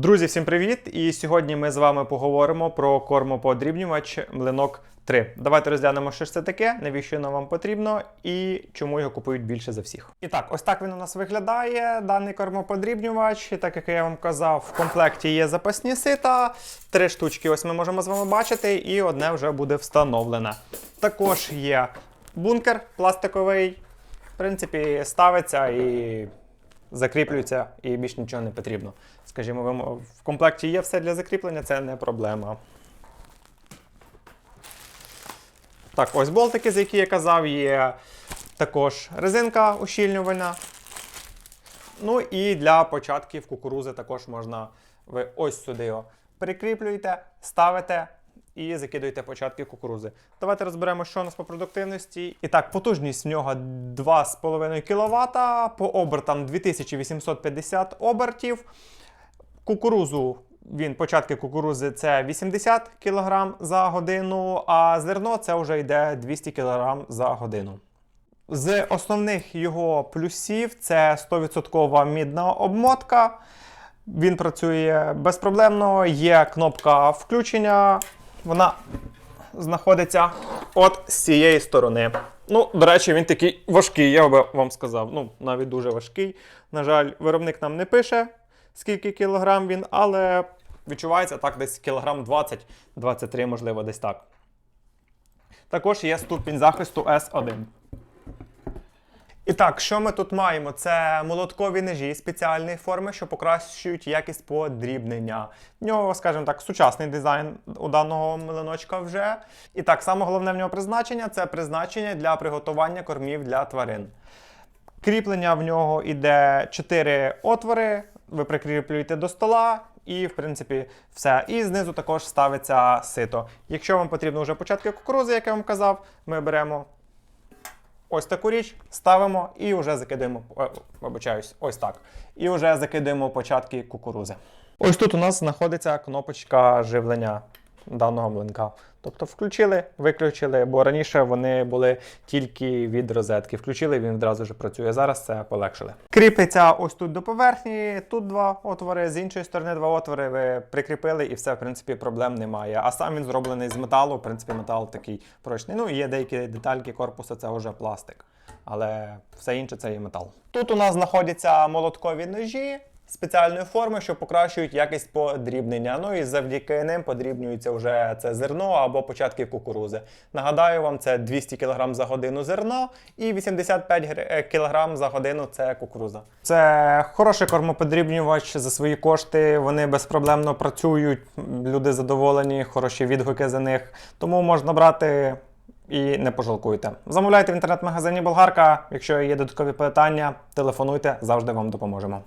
Друзі, всім привіт! І сьогодні ми з вами поговоримо про кормоподрібнювач млинок 3. Давайте розглянемо, що ж це таке, навіщо воно вам потрібно і чому його купують більше за всіх. І так, ось так він у нас виглядає. Даний кормоподрібнювач. І так як я вам казав, в комплекті є запасні сита. Три штучки ось ми можемо з вами бачити, і одне вже буде встановлене. Також є бункер пластиковий. В принципі, ставиться і закріплюється і більш нічого не потрібно. Скажімо, в комплекті є все для закріплення, це не проблема. Так, ось болтики, за які я казав, є також резинка ущільнювальна. Ну і для початків кукурузи також можна ви ось сюди його прикріплюєте, ставите і закидуєте початки кукурузи. Давайте розберемо, що у нас по продуктивності. І так, потужність в нього 2,5 кВт, по обертам 2850 обертів. Кукурузу він початки кукурузи це 80 кг за годину, а зерно це вже йде 200 кг за годину. З основних його плюсів це 100% мідна обмотка. Він працює безпроблемно, є кнопка включення. Вона знаходиться от з цієї сторони. Ну, до речі, він такий важкий, я би вам сказав. Ну, навіть дуже важкий. На жаль, виробник нам не пише, скільки кілограм він, але відчувається так десь кілограм 20-23, можливо, десь так. Також є ступінь захисту S1. І так, що ми тут маємо? Це молоткові ножі спеціальної форми, що покращують якість подрібнення. В нього, скажімо так, сучасний дизайн у даного млиночка вже. І так, саме головне в нього призначення це призначення для приготування кормів для тварин. Кріплення в нього йде 4 отвори, ви прикріплюєте до стола. І, в принципі, все. І знизу також ставиться сито. Якщо вам потрібно вже початки кукурузи, як я вам казав, ми беремо ось таку річ, ставимо і вже закидуємо, е, вибачаюсь, ось так. І вже закидуємо початки кукурузи. Ось тут у нас знаходиться кнопочка живлення даного млинка. Тобто включили, виключили, бо раніше вони були тільки від розетки. Включили, він одразу ж працює. Зараз це полегшили. Кріпиться ось тут до поверхні, тут два отвори, з іншої сторони два отвори. Ви прикріпили і все, в принципі, проблем немає. А сам він зроблений з металу. В принципі, метал такий прочний. Ну є деякі детальки корпусу, це вже пластик. Але все інше це є метал. Тут у нас знаходяться молоткові ножі спеціальної форми, що покращують якість подрібнення. Ну і завдяки ним подрібнюється вже це зерно або початки кукурузи. Нагадаю вам, це 200 кг за годину зерно і 85 кг за годину це кукуруза. Це хороший кормоподрібнювач за свої кошти. Вони безпроблемно працюють, люди задоволені, хороші відгуки за них. Тому можна брати і не пожалкуйте. Замовляйте в інтернет-магазині Болгарка. Якщо є додаткові питання, телефонуйте, завжди вам допоможемо.